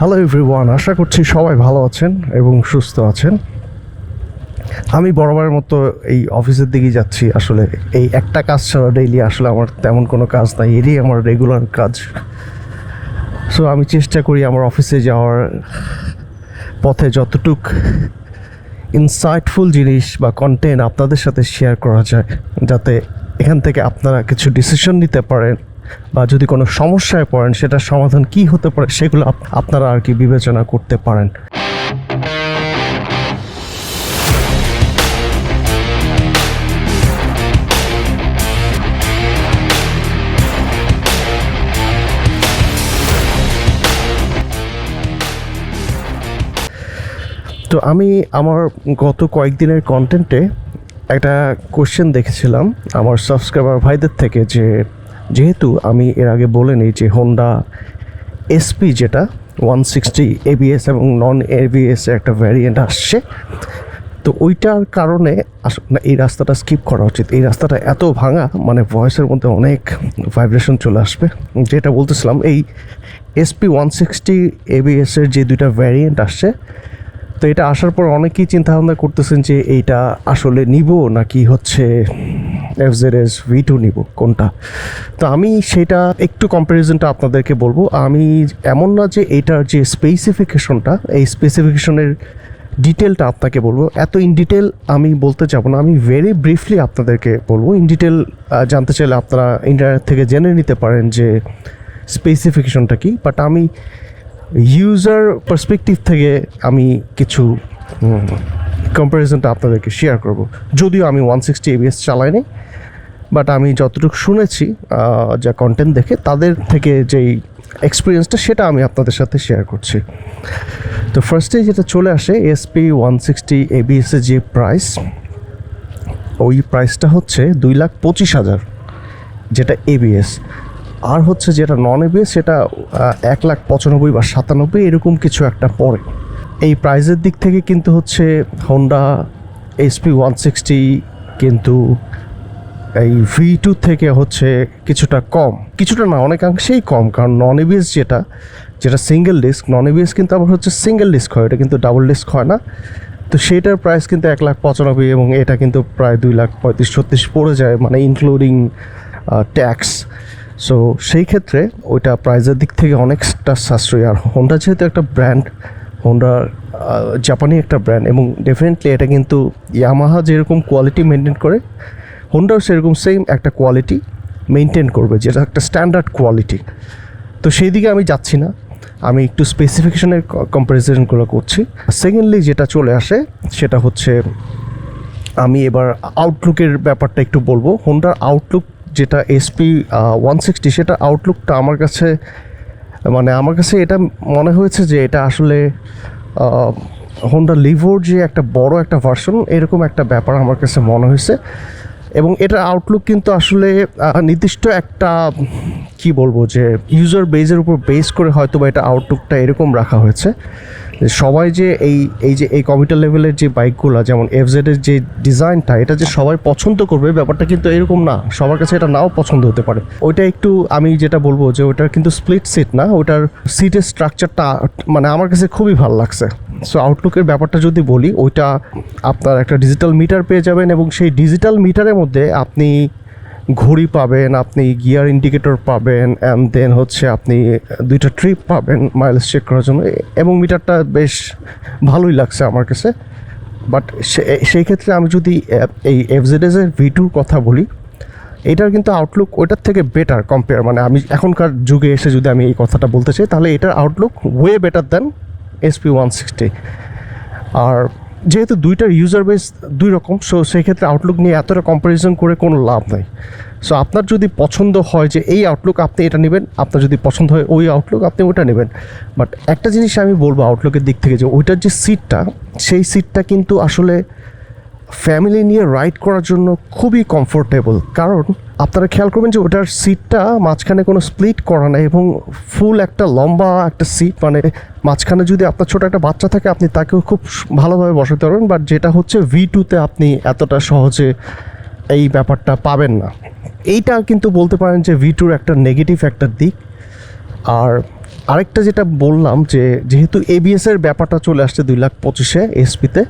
Hello everyone আশা করছি সবাই ভালো আছেন এবং সুস্থ আছেন। আমি বরাবরের মতো এই অফিসের দিকেই যাচ্ছি। আসলে এই একটা কাজ ছাড়া ডেইলি আসলে আমার তেমন কোনো কাজ নাই, এরই আমার রেগুলার কাজ। সো আমি চেষ্টা করি আমার অফিসে যাওয়ার পথে যতটুক ইনসাইটফুল জিনিস বা কন্টেন্ট আপনাদের সাথে শেয়ার করা যায়, যাতে এখান থেকে আপনারা কিছু ডিসিশন নিতে পারেন। বা যদি কোনো সমস্যায় পড়েন, সেটার সমাধান কি হতে পারে সেগুলো আপ- আপনারা আর কি বিবেচনা করতে পারেন। তো আমি আমার গত কয়েকদিনের কন্টেন্টে একটা কোশ্চেন দেখেছিলাম আমার সাবস্ক্রাইবার ভাইদের থেকে যে যেহেতু আমি এর আগে বলে নিই যে হোন্ডা এসপি যেটা ওয়ান সিক্সটি এবিএস এবং নন এবিএস একটা ভ্যারিয়েন্ট আসছে, তো ওইটার কারণে না, এই রাস্তাটা স্কিপ করা উচিত। এই রাস্তাটা এত ভাঙা মানে ভয়েসের মধ্যে অনেক ভাইব্রেশন চলে আসবে। যেটা বলতেছিলাম, এই এসপি ওয়ান সিক্সটি এবিএসের যে দুইটা ভ্যারিয়েন্ট আসছে, তো এটা আসার পর অনেকেই চিন্তা ভাবনা করতেছেন যে এইটা আসলে নিব নাকি হচ্ছে F Z S V two নিব, কোনটা? তো আমি সেটা একটু কম্প্যারিজনটা আপনাদেরকে বলব। আমি এমন না যে এটার যে স্পেসিফিকেশনটা এই স্পেসিফিকেশনের ডিটেলটা আপনাকে বলব। এত ইন ডিটেল আমি বলতে যাব না। আমি ভেরি ব্রিফলি আপনাদেরকে বলব। ইন ডিটেল জানতে চাইলে আপনারা ইন্টারনেট থেকে জেনে নিতে পারেন যে স্পেসিফিকেশনটা কি। বাট আমি ইউজার পার্সপেক্টিভ থেকে আমি কিছু কম্প্যারিজনটা আপনাদেরকে শেয়ার করব। যদিও আমি ওয়ান সিক্সটি এবিএস চালাইনি বাট আমি যতটুকু শুনেছি যা কন্টেন্ট দেখে, তাদের থেকে যেই এক্সপিরিয়েন্সটা সেটা আমি আপনাদের সাথে শেয়ার করছি। তো ফার্স্টে যেটা চলে আসে এসপি ওয়ান সিক্সটি এবিএসের যে প্রাইস ওই প্রাইসটা হচ্ছে দুই লাখ পঁচিশ হাজার, যেটা এবিএস আর হচ্ছে যেটা নন এবিএস সেটা এক লাখ পঁচানব্বই বা সাতানব্বই, এরকম কিছু একটা পড়ে। এই প্রাইজের দিক থেকে কিন্তু হচ্ছে হন্ডা এসপি ওয়ান সিক্সটি কিন্তু এই ভি টু থেকে হচ্ছে কিছুটা কম। কিছুটা না, অনেকাংশেই কম, কারণ নন এবিএস যেটা যেটা সিঙ্গেল ডিস্ক নন এবিএস কিন্তু আবার হচ্ছে সিঙ্গেল ডিস্ক হয়, এটা কিন্তু ডাবল ডিস্ক হয় না। তো সেটার প্রাইস কিন্তু এক লাখ পঁচানব্বই এবং এটা কিন্তু প্রায় দুই লাখ পঁয়ত্রিশ ছত্রিশ পড়ে যায় মানে ইনক্লুডিং ট্যাক্স সো সেই ক্ষেত্রে ওইটা প্রাইজের দিক থেকে অনেকটা সাশ্রয়ী। আর হোন্ডা যেহেতু একটা ব্র্যান্ড হোন্ডা জাপানি একটা ব্র্যান্ড এবং ডেফিনেটলি এটা কিন্তু ইয়ামাহা যেরকম কোয়ালিটি মেনটেন করে হোন্ডাও সেরকম সেম একটা কোয়ালিটি মেনটেন করবে, যেটা একটা স্ট্যান্ডার্ড কোয়ালিটি তো সেই দিকে আমি যাচ্ছি না, আমি একটু স্পেসিফিকেশনের কম্পারিজনগুলো করছি। সেকেন্ডলি যেটা চলে আসে, সেটা হচ্ছে আমি এবার আউটলুকের ব্যাপারটা একটু বলব। হোন্ডার আউটলুক যেটা এসপি ওয়ান সিক্সটি সেটা আউটলুকটা আমার কাছে মানে আমার কাছে এটা মনে হয়েছে যে এটা আসলে হোন্ডা লিভোর যে একটা বড় একটা ভার্সন এরকম একটা ব্যাপার আমার কাছে মনে হয়েছে। এবং এটার আউটলুক কিন্তু আসলে নির্দিষ্ট একটা, কি বলব যে ইউজার বেজের উপর বেস করে হয়তো বা এটা আউটলুকটা এরকম রাখা হয়েছে। সবাই যে এই এই যে, এই কমিটার লেভেলের যে বাইকগুলো যেমন এফজেডের যে ডিজাইনটা এটা যে সবাই পছন্দ করবে, ব্যাপারটা কিন্তু এরকম না। সবার কাছে এটা নাও পছন্দ হতে পারে। ওইটা একটু আমি যেটা বলব যে ওটার কিন্তু স্প্লিট সিট না ওটার সিটের স্ট্রাকচারটা মানে আমার কাছে খুবই ভালো লাগছে। সো আউটলুকের ব্যাপারটা যদি বলি, ওইটা আপনার একটা ডিজিটাল মিটার পেয়ে যাবেন এবং সেই ডিজিটাল মিটারের মধ্যে আপনি ঘড়ি পাবেন, আপনি গিয়ার ইন্ডিকেটর পাবেন অ্যান্ড দেন হচ্ছে আপনি দুইটা ট্রিপ পাবেন মাইলেজ চেক করার জন্য, এবং মিটারটা বেশ ভালোই লাগছে আমার কাছে। বাট সেই ক্ষেত্রে আমি যদি এই এফজেডএস এর ভি টুর কথা বলি, এটার কিন্তু আউটলুক ওইটার থেকে বেটার কম্পেয়ার মানে আমি এখনকার যুগে এসে যদি আমি এই কথাটা বলতে চাই, তাহলে এটার outlook way better than SP one sixty আর যেহেতু দুইটার ইউজার বেস দুই রকম সো সেই ক্ষেত্রে আউটলুক নিয়ে এতটা কম্পারিজন করে কোনো লাভ নেই। সো আপনার যদি পছন্দ হয় যে এই আউটলুক আপনি এটা নেবেন, আপনার যদি পছন্দ হয় ওই আউটলুক আপনি ওটা নেবেন। বাট একটা জিনিস আমি বলব আউটলুকের দিক থেকে যে ওইটার যে সিটটা সেই সিটটা কিন্তু আসলে ফ্যামিলি নিয়ে রাইড করার জন্য খুবই কমফোর্টেবল কারণ আপনারা খেয়াল করবেন যে ওটার সিটটা মাঝখানে কোনো স্প্লিট করা নেই এবং ফুল একটা লম্বা একটা সিট মানে মাঝখানে যদি আপনার ছোটো একটা বাচ্চা থাকে, আপনি তাকেও খুব ভালোভাবে বসাতে পারবেন। বাট যেটা হচ্ছে ভি টুতে আপনি এতটা সহজে এই ব্যাপারটা পাবেন না। এইটা কিন্তু বলতে পারেন যে ভি টুর একটা নেগেটিভ একটা দিক। আর আরেকটা যেটা বললাম যে, যেহেতু এবিএস এর ব্যাপারটা চলে আসছে দুই লাখ পঁচিশে এসপিতে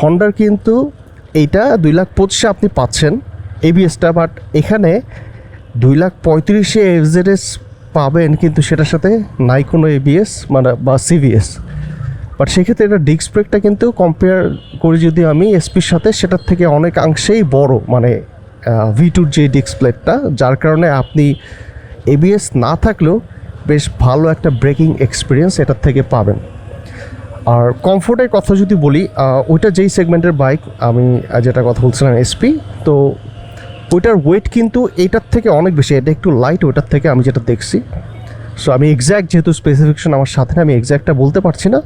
হন্ডার কিন্তু এইটা দুই লাখ পঁচিশে আপনি পাচ্ছেন এবিএসটা বাট এখানে দুই লাখ পঁয়ত্রিশে এফজেডএস পাবেন কিন্তু সেটার সাথে নাই কোনো এবিএস মানে বা সিভিএস বাট সেক্ষেত্রে এটা ডিস্ক ব্রেকটা কিন্তু কম্পেয়ার করি যদি আমি এসপির সাথে, সেটার থেকে অনেকাংশেই বড় মানে ভি টুর যে ডিস্ক প্লেটটা যার কারণে আপনি এবিএস না থাকলেও বেশ ভালো একটা ব্রেকিং এক্সপিরিয়েন্স এটার থেকে পাবেন। আর কমফোর্টের কথা যদি বলি ওইটা যেই সেগমেন্টের বাইক আমি যেটা কথা বলছিলাম এসপি তো ওইটার ওয়েট কিন্তু এইটার থেকে অনেক বেশি, এটা একটু লাইট ওইটার থেকে আমি যেটা দেখছি। সো আমি এক্স্যাক্ট যেহেতু স্পেসিফিকেশন আমার সাথে না আমি এক্স্যাক্টটা বলতে পারছি না।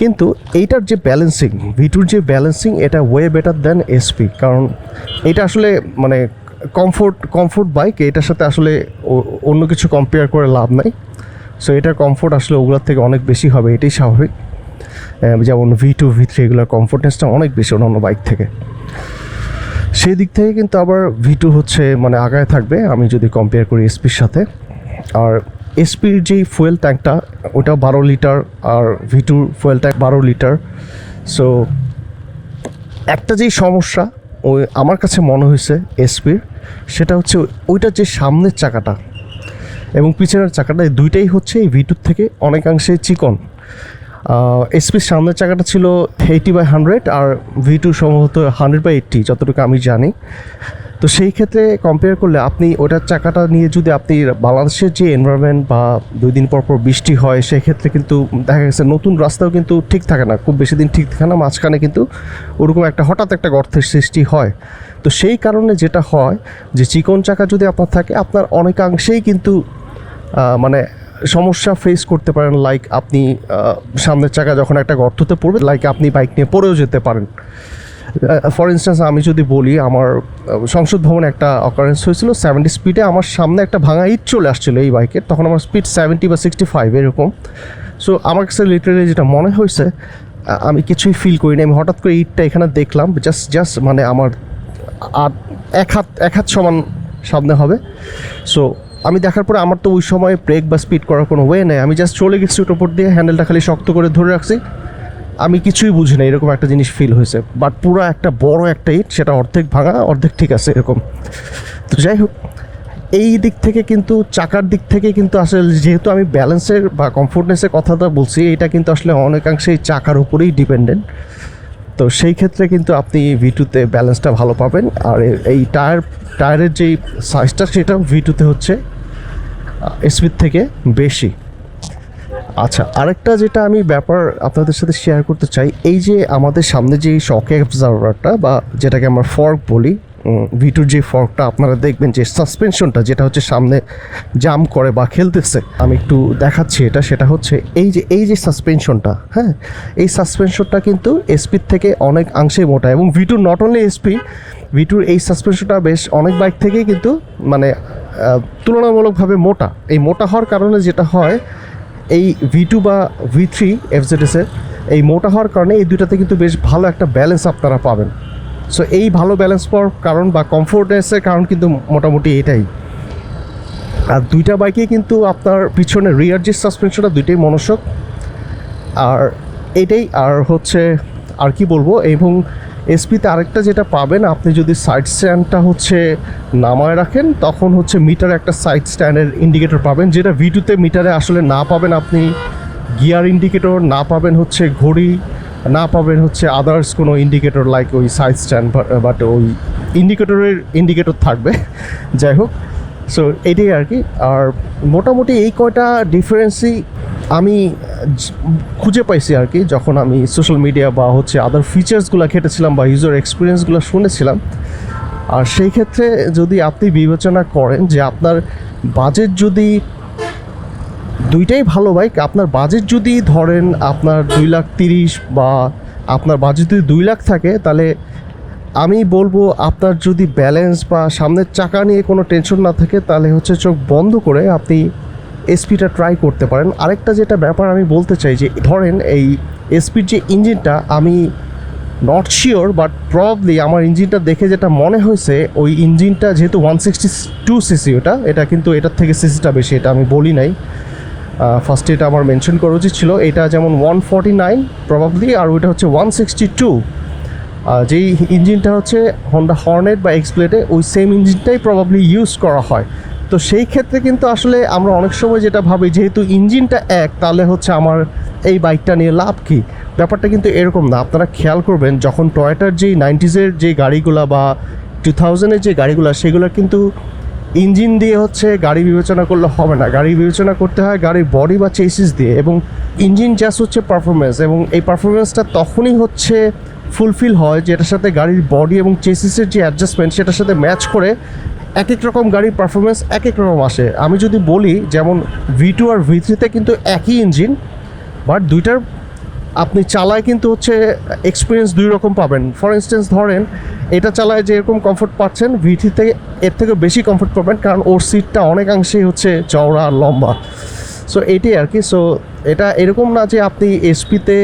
কিন্তু এইটার যে ব্যালেন্সিং ভিটুর যে ব্যালেন্সিং এটা ওয়ে বেটার দেন এসপি কারণ এটা আসলে মানে কমফোর্ট কমফোর্ট বাইক এটার সাথে আসলে অন্য কিছু কম্পেয়ার করে লাভ নাই। সো এটার কমফোর্ট আসলে ওগুলোর থেকে অনেক বেশি হবে, এটাই স্বাভাবিক। যেমন ভি টু ভি থ্রি এগুলোর কমফোর্টনেসটা অনেক বেশি অন্যান্য বাইক থেকে। সেই দিক থেকে কিন্তু আবার ভি টু হচ্ছে মানে আগায় থাকবে, আমি যদি কম্পেয়ার করি এসপির সাথে। আর এসপির যেই ফুয়েল ট্যাঙ্কটা ওটা বারো লিটার, আর ভি টুর ফুয়েল ট্যাঙ্ক বারো লিটার। সো একটা যেই সমস্যা, ওই আমার কাছে মনে হয়েছে এসপির সেটা হচ্ছে ওইটার যে সামনের চাকাটা এবং পিছনের চাকাটা দুইটাই হচ্ছে এই ভিটুর থেকে অনেকাংশে চিকন। এসপির সামনের চাকাটা ছিল এইটি বাই হান্ড্রেড আর ভি টু সম্ভবত হান্ড্রেড বাই এইট্টি যতটুকু আমি জানি। তো সেই ক্ষেত্রে কম্পেয়ার করলে আপনি ওটার চাকাটা নিয়ে যদি আপনি বাংলাদেশের যে এনভায়রনমেন্ট বা দুই দিন পর পর বৃষ্টি হয় সেক্ষেত্রে কিন্তু দেখা গেছে নতুন রাস্তাও কিন্তু ঠিক থাকে না, খুব বেশি দিন ঠিক থাকে না। মাঝখানে কিন্তু ওরকম একটা হঠাৎ একটা গর্তের সৃষ্টি হয়। তো সেই কারণে যেটা হয় যে চিকন চাকা যদি আপনার থাকে, আপনার অনেকাংশেই কিন্তু মানে সমস্যা ফেস করতে পারেন লাইক আপনি সামনের চাকা যখন একটা গর্ততে পড়বে লাইক আপনি বাইক নিয়ে পড়েও যেতে পারেন। ফর ইনস্ট্যান্স আমি যদি বলি, আমার সংসদ ভবনে একটা অকারেন্স হয়েছিল সেভেন্টি স্পিডে আমার সামনে একটা ভাঙা ইট চলে আসছিল এই বাইকের তখন আমার স্পিড সেভেন্টি বা সিক্সটি ফাইভ এরকম। সো আমার কাছে লিটারেলি যেটা মনে হয়েছে আমি কিছুই ফিল করিনি। আমি হঠাৎ করে ইটটা এখানে দেখলাম জাস্ট জাস্ট মানে আমার আর এক হাত এক হাত সমান সামনে হবে। সো আমি দেখার পরে আমার তো ওই সময় ব্রেক বা স্পিড করার কোনো ওয়ে নেই। আমি জাস্ট চলে গেছি ওটার উপর দিয়ে হ্যান্ডেলটা খালি শক্ত করে ধরে রাখছি। আমি কিছুই বুঝি না, এরকম একটা জিনিস ফিল হয়েছে। বাট পুরো একটা বড় একটা ইট সেটা অর্ধেক ভাঙা, অর্ধেক ঠিক আছে, এরকম। তো যাই হোক, এই দিক থেকে কিন্তু, চাকার দিক থেকে কিন্তু আসলে যেহেতু আমি ব্যালেন্সের বা কমফোর্টনেসের কথাটা বলছি, এটা কিন্তু আসলে অনেকাংশেই চাকার উপরেই ডিপেন্ডেন্ট তো সেই ক্ষেত্রে কিন্তু আপনি ভি টুতে ব্যালেন্সটা ভালো পাবেন। আর এই টায়ার টায়ারের যেই সাইজটা সেটা ভি টুতে হচ্ছে। এসপির থেকে বেশি। আচ্ছা আরেকটা যেটা আমি ব্যাপার আপনাদের সাথে শেয়ার করতে চাই, এই যে আমাদের সামনে যে শক অবজারভারটা বা যেটাকে আমরা ফর্ক বলি ভিটুর যে ফর্কটা আপনারা দেখবেন যে সাসপেনশনটা যেটা হচ্ছে সামনে জাম করে বা খেলতেছে। আমি একটু দেখাচ্ছি এটা, সেটা হচ্ছে এই যে এই যে সাসপেনশনটা হ্যাঁ? এই সাসপেনশনটা কিন্তু এসপির থেকে অনেক অংশে মোটা এবং ভিটুর নট অনলি এসপি ভিটুর এই সাসপেনশনটা বেশ অনেক বাইক থেকেই কিন্তু মানে তুলনামূলকভাবে মোটা। এই মোটা হওয়ার কারণে যেটা হয়, এই ভি টু বা ভি থ্রি এফজেডএসের এই মোটা হওয়ার কারণে এই দুটাতে কিন্তু বেশ ভালো একটা ব্যালেন্স আপনারা পাবেন। সো এই ভালো ব্যালেন্স পাওয়ার কারণ বা কমফোর্টনেসের কারণ কিন্তু মোটামুটি এটাই। আর দুইটা বাইকে কিন্তু আপনার পিছনে রিয়ার যে সাসপেনশনটা দুইটাই মনোসক আর এটাই, আর হচ্ছে, আর কি বলব? এবং এসপিতে আরেকটা যেটা পাবেন, আপনি যদি সাইড স্ট্যান্ডটা হচ্ছে নামায় রাখেন, তখন হচ্ছে মিটারে একটা সাইড স্ট্যান্ডের ইন্ডিকেটর পাবেন, যেটা ভি টুতে মিটারে আসলে না পাবেন আপনি গিয়ার ইন্ডিকেটর না পাবেন হচ্ছে ঘড়ি, না পাবেন হচ্ছে আদার্স কোনো ইন্ডিকেটর লাইক ওই সাইড স্ট্যান্ড বাট ওই ইন্ডিকেটরের ইন্ডিকেটর থাকবে। যাই হোক সো এটাই আর কি। আর মোটামুটি এই কয়টা ডিফারেন্সই আমি খুঁজে পাইছি আর কি, যখন আমি সোশ্যাল মিডিয়া বা হচ্ছে আদার ফিচার্সগুলো ঘেটেছিলাম বা ইউজার এক্সপিরিয়েন্সগুলো শুনেছিলাম। আর সেই ক্ষেত্রে যদি আপনি বিবেচনা করেন যে আপনার বাজেট যদি দুইটাই ভালো বাইক আপনার বাজেট যদি ধরেন আপনার দুই লাখ তিরিশ বা আপনার বাজেট যদি দুই লাখ থাকে, তাহলে আমি বলব আপনার যদি ব্যালেন্স বা সামনের চাকা নিয়ে কোনো টেনশন না থাকে, তাহলে হচ্ছে চোখ বন্ধ করে আপনি এসপিটা ট্রাই করতে পারেন। আরেকটা যেটা ব্যাপার আমি বলতে চাই যে, ধরেন এই এসপির যে ইঞ্জিনটা, আমি নট শিওর বাট প্রবলি আমার ইঞ্জিনটা দেখে যেটা মনে হয়েছে, ওই ইঞ্জিনটা যেহেতু ওয়ান সিক্সটি টু সিসি ওটা, এটা কিন্তু এটার থেকে সিসিটা বেশি, এটা আমি বলি নাই। ফার্স্টে এটা আমার মেনশন করা উচিত ছিল। এটা যেমন ওয়ান ফর্টি নাইন প্রবাবলি আর ওইটা হচ্ছে ওয়ান সিক্সটি টু যেই ইঞ্জিনটা হচ্ছে হন্ডা হর্নেট বা এক্সপ্লেটে ওই সেম ইঞ্জিনটাই প্রবাবলি ইউজ করা হয়। তো সেই ক্ষেত্রে কিন্তু আসলে আমরা অনেক সময় যেটা ভাবি, যেহেতু ইঞ্জিনটা এক, তাহলে হচ্ছে আমার এই বাইকটা নিয়ে লাভ কী? ব্যাপারটা কিন্তু এরকম না। আপনারা খেয়াল করবেন, যখন টয়োটার যেই নাইনটিজের যে গাড়িগুলা বা টু থাউজেন্ডের যে গাড়িগুলো, সেগুলো কিন্তু ইঞ্জিন দিয়ে হচ্ছে গাড়ি বিবেচনা করলে হবে না। গাড়ি বিবেচনা করতে হয় গাড়ির বডি বা চেসিস দিয়ে এবং ইঞ্জিন জাস্ট হচ্ছে পারফরমেন্স এবং এই পারফরমেন্সটা তখনই হচ্ছে ফুলফিল হয় যেটার সাথে গাড়ির বডি এবং চেসিসের যে অ্যাডজাস্টমেন্ট সেটার সাথে ম্যাচ করে এক এক রকম গাড়ির পারফরমেন্স এক এক রকম আসে। আমি যদি বলি, যেমন ভি টু আর ভি থ্রিতে কিন্তু একই ইঞ্জিন বাট দুইটার আপনি চালায় কিন্তু হচ্ছে এক্সপিরিয়েন্স দুই রকম পাবেন। ফর ইনস্টেন্স ধরেন, এটা চালায় যেরকম কমফোর্ট পাচ্ছেন ভিটিতে এর থেকে বেশি কমফোর্ট পাবেন, কারণ ওর সিটটা অনেকাংশেই হচ্ছে চওড়া আর লম্বা। সো এটাই আর কি। সো এটা এরকম না যে আপনি এসপিতে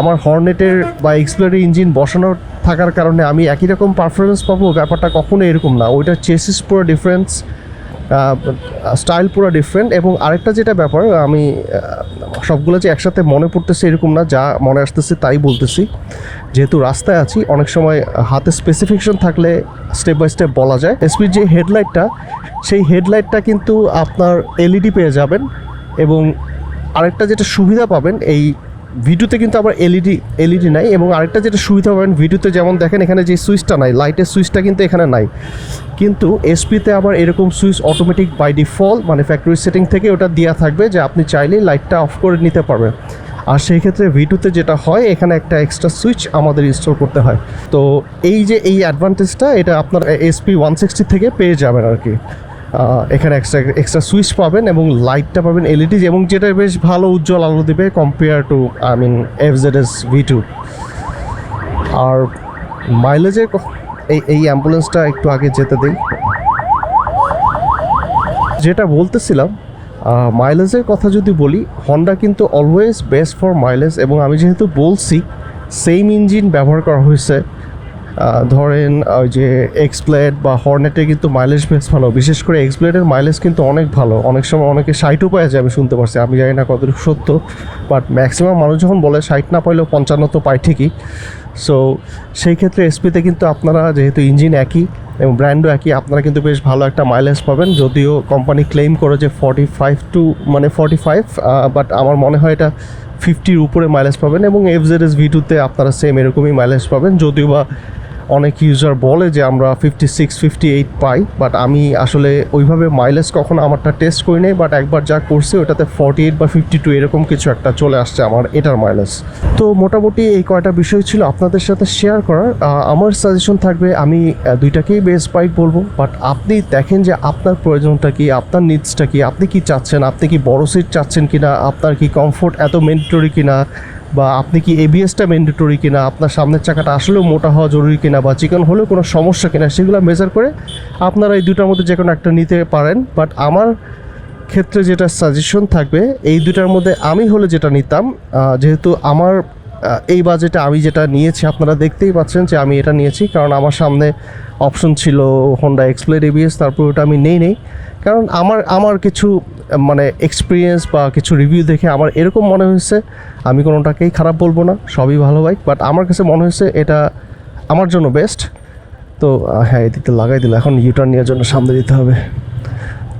আমার হর্নেটের বা এক্সপ্লোরের ইঞ্জিন বসানো থাকার কারণে আমি একই রকম পারফরমেন্স পাবো, ব্যাপারটা কখনো এরকম না। ওইটার চেসিস পুরো ডিফারেন্স স্টাইল পুরো ডিফারেন্ট এবং আরেকটা যেটা ব্যাপার, আমি সবগুলো যে একসাথে মনে পড়তেছে এরকম না, যা মনে আসতেছে তাই বলতেছি। যেহেতু রাস্তায় আছি, অনেক সময় হাতে স্পেসিফিকেশন থাকলে স্টেপ বাই স্টেপ বলা যায়। এসপির যে হেডলাইটটা সেই হেডলাইটটা কিন্তু আপনার এলইডি পেয়ে যাবেন এবং আরেকটা যেটা সুবিধা পাবেন, এই ভিডিওতে কিন্তু আবার এলইডি এলইডি নাই এবং আরেকটা যেটা সুবিধা পাবেন, ভিডিওতে যেমন দেখেন, এখানে যে সুইচটা নাই, লাইটের সুইচটা কিন্তু এখানে নাই। কিন্তু এসপিতে আবার এরকম সুইচ অটোমেটিক বাই ডিফল্ট মানে ফ্যাক্টরি সেটিং থেকে ওটা দেওয়া থাকবে যে আপনি চাইলেই লাইটটা অফ করে নিতে পারবেন। আর সেই ক্ষেত্রে ভিটুতে যেটা হয়, এখানে একটা এক্সট্রা সুইচ আমাদের ইনস্টল করতে হয়। তো এই যে এই অ্যাডভান্টেজটা এটা আপনার এসপি ওয়ান সিক্সটি থেকে পেয়ে যাবেন আর কি। এখানে এক্সট্রা এক্সট্রা সুইচ পাবেন এবং লাইটটা পাবেন এলইডি এবং যেটা বেশ ভালো উজ্জ্বল আলো দেবে compare to I mean F Z S V two আর মাইলেজের এই এই অ্যাম্বুলেন্সটা একটু আগে যেতে দিই যেটা বলতেছিলাম মাইলেজের কথা যদি বলি হন্ডা কিন্তু অলওয়েজ বেস্ট ফর মাইলেজ এবং আমি যেহেতু বলছি সেম ইঞ্জিন ব্যবহার করা হয়েছে। ধরেন, ওই যে এক্সপ্লেড বা হর্নেটে কিন্তু মাইলেজ বেশ ভালো। বিশেষ করে এক্সপ্লেডের মাইলেজ কিন্তু অনেক ভালো। অনেক সময় অনেকে ষাটও পাওয়া যায় আমি শুনতে পারছি। আমি জানি না কতটুকু সত্য বাট ম্যাক্সিমাম মানুষ যখন বলে ষাট না পাইলেও পঞ্চান্ন তো পায় ঠিকই। সো সেই ক্ষেত্রে এসপিতে কিন্তু আপনারা যেহেতু ইঞ্জিন একই এবং ব্র্যান্ডও একই, আপনারা কিন্তু বেশ ভালো একটা মাইলেজ পাবেন। যদিও কোম্পানি ক্লেম করে যে ফর্টি ফাইভ টু মানে ফর্টি ফাইভ বাট আমার মনে হয় এটা ফিফটির উপরে মাইলেজ পাবেন এবং এফ জেড এস ভিটুতে আপনারা সেম এরকমই মাইলেজ পাবেন। যদিও বা অনেক ইউজার বলে যে আমরা ফিফটি সিক্স ফিফটি এইট পাই বাট আমি আসলে ওইভাবে মাইলেজ কখনো আমারটা টেস্ট করি নাই বাট একবার যা করছি ওটাতে ফর্টি এইট বা ফিফটি টু এরকম কিছু একটা চলে আসছে আমার, এটার মাইলেজ তো মোটামুটি এই কয়টা বিষয় ছিল আপনাদের সাথে শেয়ার করার। আমার সাজেশন থাকবে, আমি দুইটাকেই বেস্ট বাইক বলব বাট আপনি দেখেন যে আপনার প্রয়োজনটা কি, আপনার নিডসটা কি, আপনি কি চাচ্ছেন, আপনি কি বড় সিট চাচ্ছেন কিনা, আপনার কি কমফোর্ট এত মেন্ডেটরি কিনা বা আপনি কি এবিএসটা ম্যান্ডেটরি কিনা, আপনার সামনের চাকাটা আসলেও মোটা হওয়া জরুরি কিনা বা চিকন হলেও কোনো সমস্যা কিনা, সেগুলো মেজার করে আপনারা এই দুটার মধ্যে যে কোনো একটা নিতে পারেন। বাট আমার ক্ষেত্রে যেটা সাজেশন থাকবে, এই দুটার মধ্যে আমি হলে যেটা নিতাম যেহেতু আমার এই বাজেটে আমি যেটা নিয়েছি, আপনারা দেখতেই পাচ্ছেন যে আমি এটা নিয়েছি। কারণ আমার সামনে অপশন ছিল হোন্ডা এক্সপ্লেড এবিএস তারপর ওটা আমি নেই নেই। কারণ আমার আমার কিছু মানে এক্সপিরিয়েন্স বা কিছু রিভিউ দেখে আমার এরকম মনে হয়েছে, আমি কোনোটাকেই খারাপ বলব না, সবই ভালো বাইক বাট আমার কাছে মনে হয়েছে এটা আমার জন্য বেস্ট তো হ্যাঁ এদিকে লাগাই দিল, এখন ইউটার্ন নেওয়ার জন্য সামনে দিতে হবে।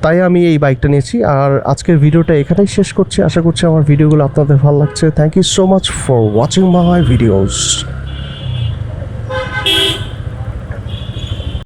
তাই আমি এই বাইকটা নিয়েছি, আর আজকের ভিডিওটা এখানেই শেষ করছি। আশা করছি আমার ভিডিওগুলো আপনাদের ভালো লাগছে। Thank you so much for watching my videos